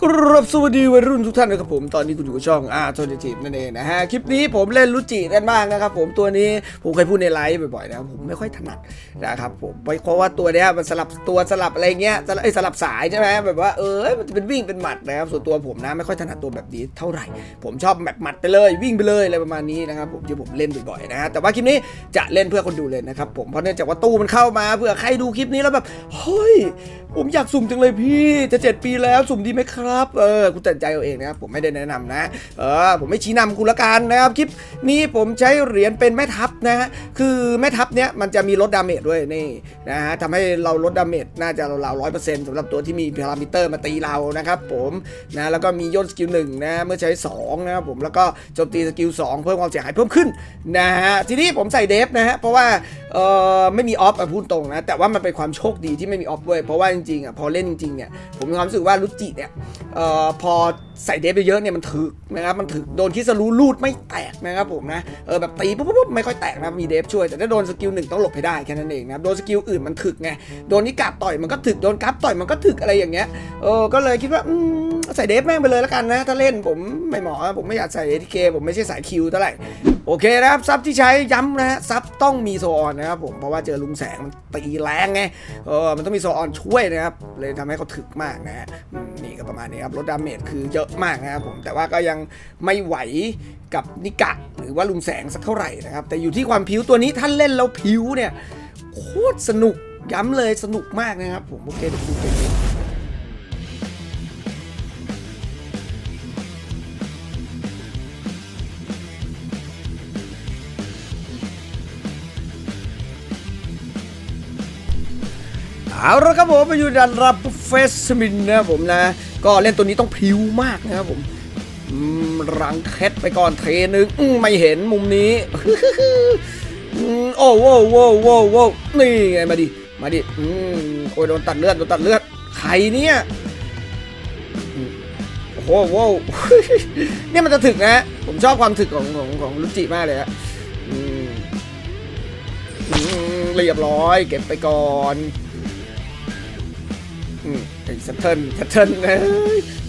กรับสวัสดีวัยรุ่นทุกท่านนะครับผมตอนนี้คุณอยู่กับช่องอาร์โทนิทีฟนั่นเองนะฮะ คลิปนี้ผมเล่นรุจิกันบ้างนะครับผมตัวนี้ผมเคยพูดในไลฟ์บ่อยๆนะครับผมไม่ค่อยถนัดนะครับผมเพราะว่าตัวเนี้ยมันสลับตัวสลับอะไรเงี้ยสลับสลับสายใช่ไหมแบบว่าเออมันจะเป็นวิ่งเป็นหมัดนะครับส่วนตัวผมนะไม่ค่อยถนัดตัวแบบนี้เท่าไหร่ ผมชอบแบบหมัดไปเลยวิ่งไปเลยอะไรประมาณนี้นะครับผมที่ผมเล่นบ่อยๆนะฮะแต่ว่าคลิปนี้จะเล่นเพื่อคนดูเลยนะครับผมเพราะเนื่องจากว่าตู้มันเข้ามาเพื่อใครดูคลิปนี้แล้วแบบเฮ้ยผมอยากสุ่มจังเลยพี่จะเจ็ดปีแล้วสุ่มดีไหมครับครับ เออ คุณตัดใจเอาเองนะครับ ผมไม่ได้แนะนำนะ เออ ผมไม่ชี้นำคุณละกันนะครับ คลิปนี้ผมใช้เหรียญเป็นแม่ทัพนะฮะ คือแม่ทัพเนี้ยมันจะมีลดดาเมจด้วยนี่นะฮะทำให้เราลดดาเมจน่าจะราวร้อยเปอร์เซ็นต์สำหรับตัวที่มีพารามิเตอร์มาตีเรานะครับผมนะ แล้วก็มีย่นสกิลหนึ่งนะ เมื่อใช้สองนะครับผม แล้วก็โจมตีสกิลสองเพิ่มความเสียหายเพิ่มขึ้นนะฮะ ทีนี้ผมใส่เดฟนะฮะ เพราะว่าเออไม่มีออฟอะพูดตรงนะ แต่ว่ามันเป็นความโชคดีที่ไม่มีออฟด้วยเพราะว่าจริงๆอะพอเล่นจริงๆเนี่ยผมมีความรู้สึกว่ารุจิเนี่ยออพอใส่เดฟไปเยอะเนี่ยมันถึกนะครับมันถึกโดนคิสรู้ลูดไม่แตกนะครับผมนะเออแบบตีปุ๊บปุ๊บปุ๊บไม่ค่อยแตกนะมีเดฟช่วยแต่ถ้าโดนสกิลหนึ่งต้องหลบให้ได้แค่นั้นเองนะครับโดนสกิลอื่นมันถึกไงโดนนิกาต่อยมันก็ถึกโดนกราฟต่อยมันก็ถึกอะไรอย่างเงี้ยเออก็เลยคิดว่าอืมใส่เดฟแม่งไปเลยแล้วกันนะ ถ้าเล่นผมไม่เหมาะผมไม่อยากใส่เอทีเคผมไม่ใช่สายคิวเท่าไหร่โอเคนะครับซับที่ใช้ย้ำนะฮะซับต้องมีโซออนนะครับผมเพราะว่าเจอลุงแสงมันตีแรงไงเออมันต้องมีโซออนช่วยนะครับเลยทำให้เขาถึกมากนะฮะนี่ก็ประมาณนี้ครับลดดาเมจคือเยอะมากนะครับผมแต่ว่าก็ยังไม่ไหวกับนิกะ หรือว่าลุงแสงสักเท่าไหร่นะครับ แต่อยู่ที่ความผิวตัวนี้ท่านเล่นแล้วผิวเนี่ยโคตรสนุกย้ำเลยสนุกมากนะครับผมโอเคเดี๋ยวไปดูเกมนี้เอาละครับผมมาอยู่ดันรับเฟสมินนะผมนะ ก็เล่นตัวนี้ต้องพิ้วมากนะครับผมรังแคทไปก่อนเทนึงไม่เห็นมุมนี้โอ้โว้โว้โว้โว้นี่ไงมาดิมาดิอืมโอ้ยโดนตัดเลือดโดนตัดเลือดใครเนี่ยโอ้โหโว้วเนี่ยมันจะถึกนะผมชอบความถึกของของของลุจิมากเลยอะเรียบร้อยเก็บไปก่อน อืมไอ้สเทิร์นสเทิร์นเอ้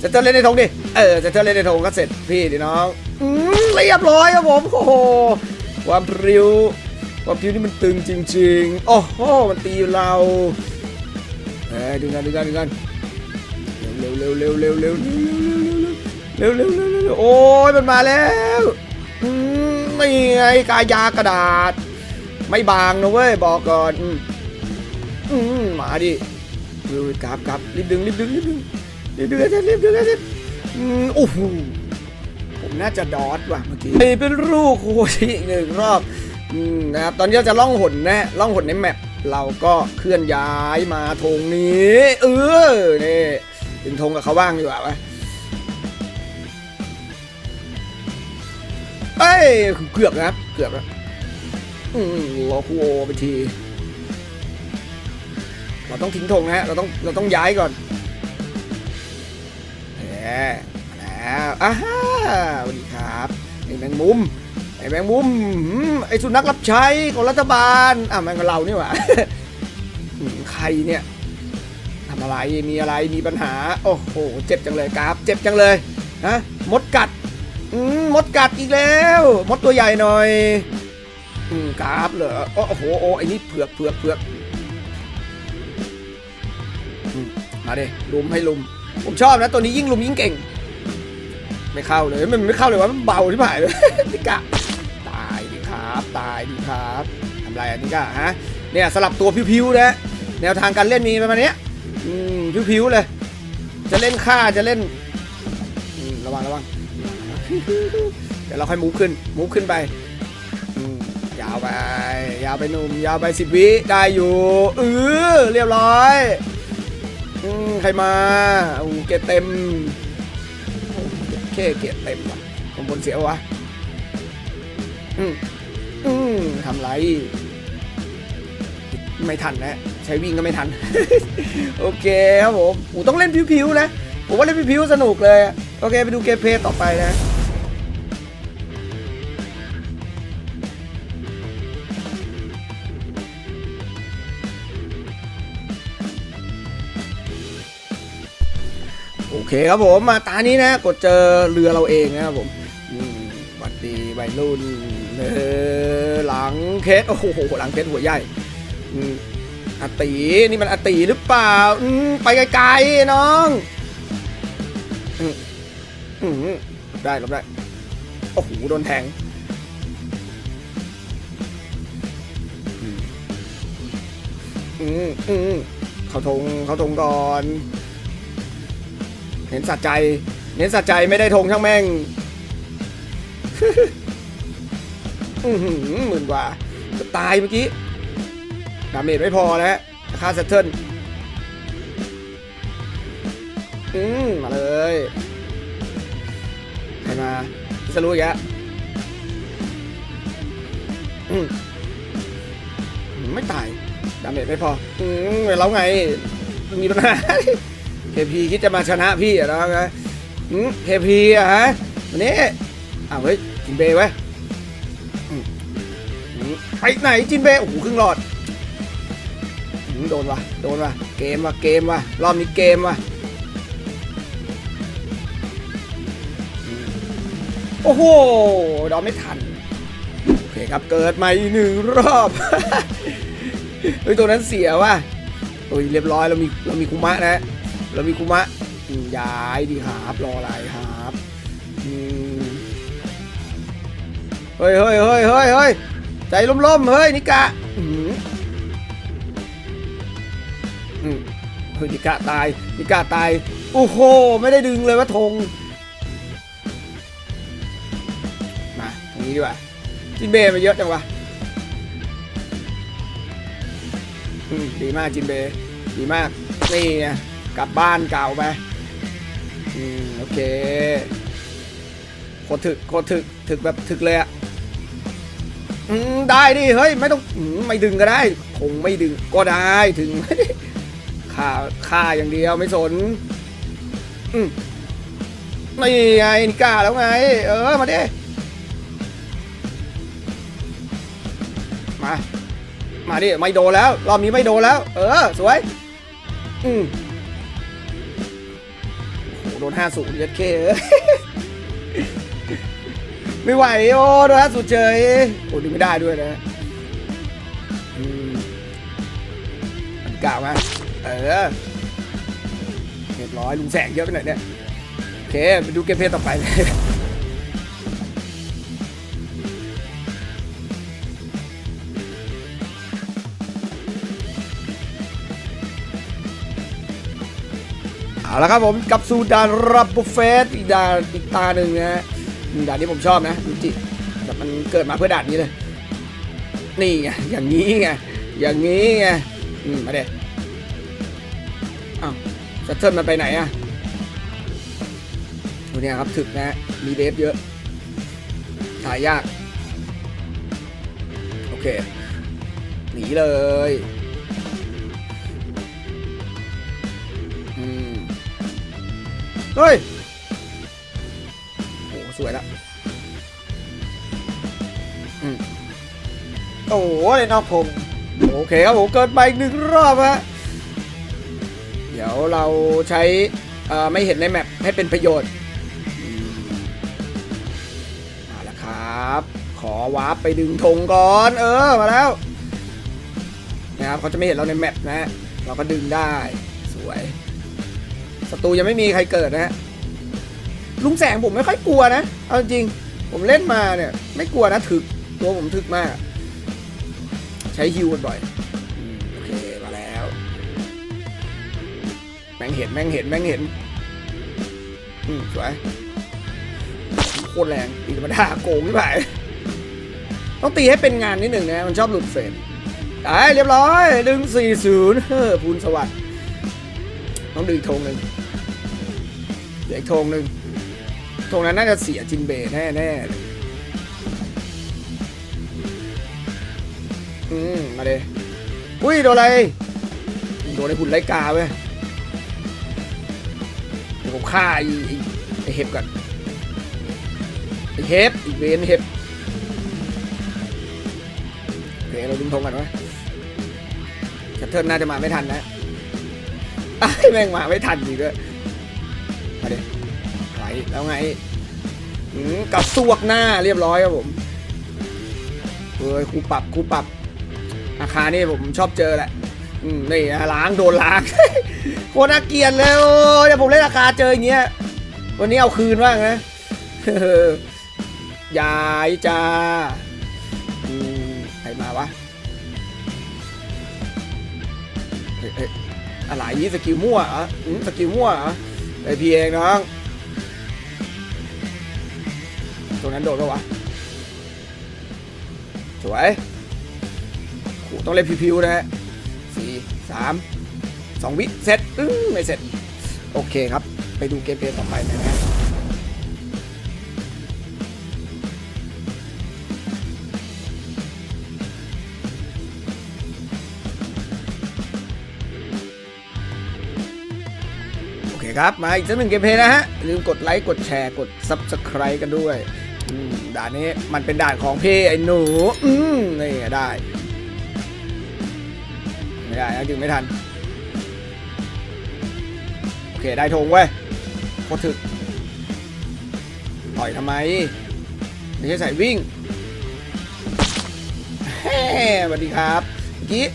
สเทิร์เล่นในธงดิ เออสเทิร์เล่นในธงก็เสร็จพี่ดิน้องอืมเรียบร้อยครับผม โอ้โห ความพริ้วความพริ้วนี่มันตึงจริง ๆ โอ้โห มันตีเราเอ้ดึงกันดึงกันดึงกันเร็วเร็วเร็วเร็วเร็วเร็วเร็วเร็วเร็วเร็วโอ้ยมันมาแล้วอืมนี่ไงกายากระดาษ ไม่บางนะเว้ย บอกก่อน อืมมาดิ เฮ้ยกราบกราบรีบดึงรีบดึงรีบดึงรีบดึงให้เสร็จรีบดึงให้เสร็จอืมโอ้โหผมน่าจะดอทว่ะเมื่อกี้ไปเป็นลูกโคชิอีกหนึ่งรอบนะครับตอนนี้เราจะล่องหนนะล่องหนในแมปเราก็เคลื่อนย้ายมาธงนี้เออนี่เป็นธงกับเขาบ้างดีกว่าวะเอ้ยเกือบนะครับเกือบแล้วอืมรอคูโอไปที เราต้องทิ้งธงนะฮะเราต้องเราต้องย้ายก่อนแหมแล้วอ้าฮ่าสวัสดีครับไอ้แมงมุมไอ้แมงมุมหืมไอ้สุนัขรับใช้ของรัฐบาลอะแมงกับเรานี่หว่าใครเนี่ยทำอะไรมีอะไรมีปัญหา โอ้โหเจ็บจังเลยกราฟเจ็บจังเลยฮะมดกัดอืมมดกัดอีกแล้ว มดตัวใหญ่หน่อยอืมกราฟเหรอโอ้โหโอ้ไอ้นี่เผือกเผือกเผือก มาดิลุมให้ลุม ผมชอบนะตัวนี้ยิ่งลุมยิ่งเก่ง ไม่เข้าเลยมันไม่เข้าเลยว่ามันเบาที่ผ่านเลยนิกะตายดิครับตายดิครับทำไรอะนิกะฮะเนี่ยสลับตัวพิวๆนะแนวทางการเล่นมีประมาณนี้อืมพิวๆเลย จะเล่นฆ่าจะเล่นระวังระวังเดี๋ยวเราค่อยมูฟขึ้นมูฟขึ้นไปอืมยาวไป ยาวไปหนุ่มยาวไปสิบวิได้อยู่เออเรียบร้อย อืมใครมาอู้เกเต็มแค่เคเกตเต็มว่ะผมบนเสียวะอืมอืมทำไร ไม่ทันนะ ใช้วิ่งก็ไม่ทัน โอเคครับผมอูต้องเล่นพิวๆนะ ผมว่าเล่นพิวๆสนุกเลยอะโอเค ไปดูเกมเพลย์ต่อไปนะ โอเคครับผมมาตานี้นะ กดเจอเรือเราเองนะครับผมอืมหวัดดีวัยรุ่นเออหลังเคสโอ้โหหลังเคสหัวใหญ่อืมอาตีนี่มันอาตีหรือเปล่าไปไกลๆน้องได้รับได้โอ้โหโดนแทงเขาทงเขาทงก่อน น้นสัจใจ เน้นสัจใจไม่ได้ธงช่างแม่งหมื่นกว่าจะตายเมื่อกี้ ดาเมจไม่พอแล้วค่าเซตเทิลอืมมาเลยใครมาพิสรู้อีกแล้วอืมไม่ตาย ดาเมจไม่พอ อืมแล้วไง มีปัญหา เคพีคิดจะมาชนะพี่เหรอนะอืมเคพีอะฮะวันนี้อ้าวเฮ้ยจินเบย์ไว้ยอืมอืมไปไหนจินเบย์โอ้โหครึ่งหลอดโดนวะโดนวะเกมวะเกมวะรอบนี้เกมวะโอ้โหดอมไม่ทันโอเคครับเกิดใหม่หนึ่งรอบเฮ้ยตัวนั้นเสียว่ะโอ้ยเรียบร้อยเรามีเรามีคุมะนะ เรามีคุมะย้ายดีครับรออะไรครับเฮ้ยเฮ้ยเฮ้ยเฮ้ยเฮ้ยใจล่มๆเฮ้ยนิกะเฮ้ยนิกะตายนิกะตายโอ้โหไม่ได้ดึงเลยว่าธงมาตรงนี้ดีกว่าจินเบย์มาเยอะจังวะดีมากจินเบย์ดีมากนี่ไง กลับบ้านเก่าไป อืม โอเค โคตรถึก โคตรถึก ถึกแบบถึกเลยอะอืม ได้ดิ เฮ้ย ไม่ต้องอมไม่ดึงก็ได้ คงไม่ดึงก็ได้ถึงค่าค่าอย่างเดียวไม่สน อืมนี่ไงนี่กล้าแล้วไง เออ มาดิ มา มาดิ ไม่โดนแล้ว รอบนี้ไม่โดนแล้ว เออ สวย อืม นห้าสูตรเย็ดเคไม่ไหวโอ้โดนห้าสูตรเฉยโอ้ดึงไม่ได้ด้วยนะอืมอันกล่าวมาเออเรียบร้อยลุงแสงเยอะไปหน่อยเนี่ยโอเคไปดูเกมเพลย์ต่อไปเลย เอาละครับผมกับสูดานรับบุฟเฟ่ต์อีกด่านอีกตาหนึ่งนะฮะด่านนี้ผมชอบนะดูจิแบบมันเกิดมาเพื่อด่านนี้เลย นี่ไงอย่างนี้ไงอย่างนี้ไงอืมมาเด็อ้าวจะเทิร์นมันไปไหนอะดูเนี่ยครับถึกนะฮะมีเดฟเยอะถ่ายยาก โอเคหนีเลย เฮ้ยโอ้สวยละอืมโอ้โหเลยนอกผมโอเคครับผมเกิดมาอีกหนึ่งรอบฮะเดี๋ยวเราใช้ไม่เห็นในแมปให้เป็นประโยชน์มเอาละครับ ขอวาร์ปไปดึงธงก่อน เออมาแล้วนะครับเขาจะไม่เห็นเราในแมปนะฮะเราก็ดึงได้สวย ศัตรูยังไม่มีใครเกิดนะฮะลุงแสงผมไม่ค่อยกลัวนะ เอาจริง ผมเล่นมาเนี่ย ไม่กลัวนะถึก ตัวผมถึกมาก ใช้ฮิวบ่อยโอเค มาแล้ว แม่งเห็น แม่งเห็น แม่งเห็น อืมสวย โคตรแรงตีธรรมดาโกงไม่ไหวต้องตีให้เป็นงานนิดหนึ่งนะ มันชอบหลุดเฟรมได้เรียบร้อยดึง40เฮ้อพูนสวัสดิ์ต้องดึงธงหนึ่ง เดี๋ยวอีกธงหนึ่งธงนั้นน่าจะเสียจินเบยแน่แน่ๆอืมมาเลยอุ้ยโดนอะไรโดนไอ้หุ่นไล่กาเว้ยผมฆ่าไอ้ไอ้เห็บก่อนไอ้เห็บอีกเวนเห็บโอเคเราดึงธงก่อนไว้แคทเทิร์นน่าจะมาไม่ทันนะไอ้แม่งมาไม่ทันอีกด้วย มาดิไหลแล้วไงกับซวกหน้าเรียบร้อยครับผมเฮ้ยครูปรับครูปรับ อาคารนี่ผมชอบเจอแหละนี่นะล้างโดนล้างโคตรน่าเกลียดเลยเดี๋ยวผมเล่นอาคารเจออย่างเงี้ยวันนี้เอาคืนบ้างนะยายจ้าใครมาวะเฮ้ยเฮ้ยอะไรสกิลมั่วออืมสกิลมั่วเหรอ ไอพีเองน้องตรงนั้นโดนปะวะสวยขู่ต้องเล่นพิวๆนะฮะสี่สามสองวิเสร็จอื้อไม่เสร็จ โอเคครับ ไปดูเกมเพลย์ต่อไปนะฮะ ครับ มาอีกสักหนึ่งเกมเพลย์นะฮะอย่าลืมกดไลค์ กดแชร์ กด Subscribe กันด้วย ด่านนี้มันเป็นด่านของพี่ไอ้หนู อืมนี่ได้ ไม่ได้นะดึงไม่ทัน โอเค ได้ธงเว้ยโคตรถึกต่อยทำไม ไม่ใช่ใส่วิ่งเฮ้สวัสดีครับเมื่อกี้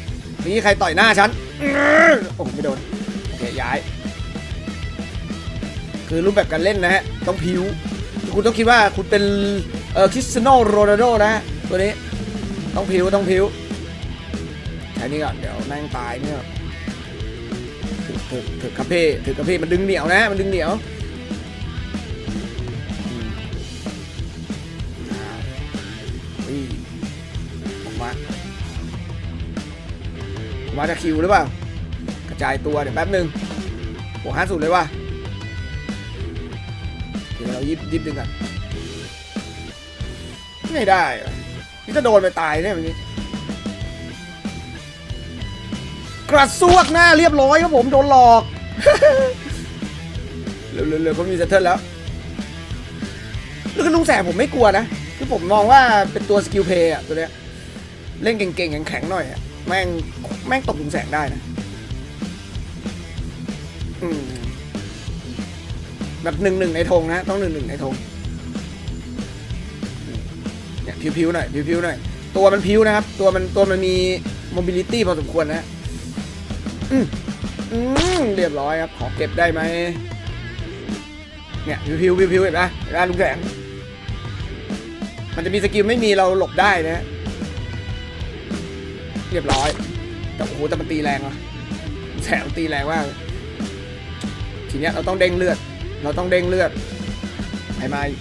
กี้ใครต่อยหน้าฉัน โอ้ไม่โดน โอเค ย้าย คือรูปแบบการเล่นนะฮะ ต้องพิว คุณต้องคิดว่าคุณเป็นเอ่อคริสเตียโนโรนัลโดนะฮะ ตัวนี้ ต้องพิวต้องพิวใช้นี่ก่อน เดี๋ยวแม่งตายเนี่ยถือถือถือกระเพาถือกระเพามันดึงเหนียวนะ มันดึงเหนียวมามาจะคิวหรือเปล่ากระจายตัวเดี๋ยวแป๊บหนึ่งโอ้ห้าสุดเลยว่ะ ดี๋ยวเรายิบยิบดึงกันไม่ได้นี่จะโดนไปตายแน่แบบนี้กระซวกหน้าเรียบร้อยครับผมโดนหลอกเร็วๆๆเขามีเซตเทิลแล้วแล้วก็ลุงแสบผมไม่กลัวนะ คือผมมองว่าเป็นตัวสกิลเพย์อะตัวเนี้ย เล่นเก่งๆแข็งๆหน่อยอะแม่ง แม่งตกลุงแสงได้นะ อืม แบบหนึ่งหนึ่งในธงนะต้องหนึ่งหนึ่งในธงเนี่ยพิวๆหน่อยพิวๆหน่อยตัวมันพิวนะครับ ตัวมันตัวมันมี mobility พอสมควรนะอืมอืมเรียบร้อยครับขอเก็บได้ไหมเนี่ยพิวๆพิวๆเห็นไหมเห็นไหมลุงแสงมันจะมีสกิลไม่มีเราหลบได้นะเรียบร้อย แต่โอ้โหแต่มันตีแรงว่ะแสงตีแรงมากทีเนี้ยเราต้องเด้งเลือด เราต้องเด้งเลือดให้มาอีก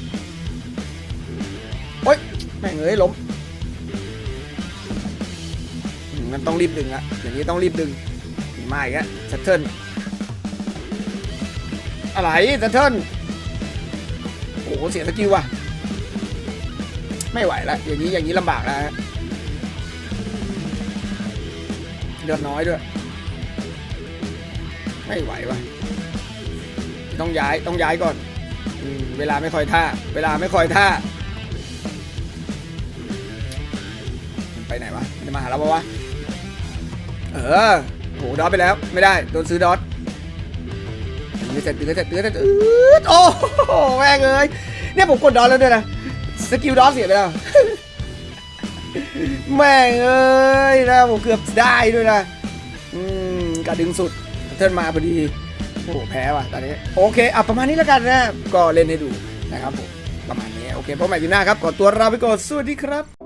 โอ๊ยแม่งเอ้ยล้มมมันต้องรีบดึงอะอย่างนี้ต้องรีบดึงมาอีกอะเซตเทิลอะไรเซตเทิลโอ้โหเสียสกิลว่ะ ไม่ไหวแล้วอย่างนี้อย่างนี้ลำบากแล้วฮะเลือดน้อยด้วย ไม่ไหวว่ะ ต้องย้ายต้องย้ายก่อนอเวลาไม่คอยท่า เวลาไม่คอยท่า ไปไหนวะจะมาหาเราปะวะ เออโหดอทไปแล้ว ไม่ได้ โดนซื้อดอทดึงให้เสร็จเสร็จเสร็จอืดโอ้โหแม่งเอ้ยเนี่ยผมกดดอทแล้วด้วยนะ สกิลดอทเสียไปแล้ว แม่งเอ้ยนะผมเกือบได้ด้วยนะ อืมกระดึงสุดเทิร์นมาพอดี โอ้แพ้ว่ะตอนนี้ โอเคอะประมาณนี้แล้วกันนะก็เล่นให้ดูนะครับผมประมาณนี้ โอเคพบใหม่ทีหน้าครับ ขอตัวลาไปก่อนสวัสดีครับ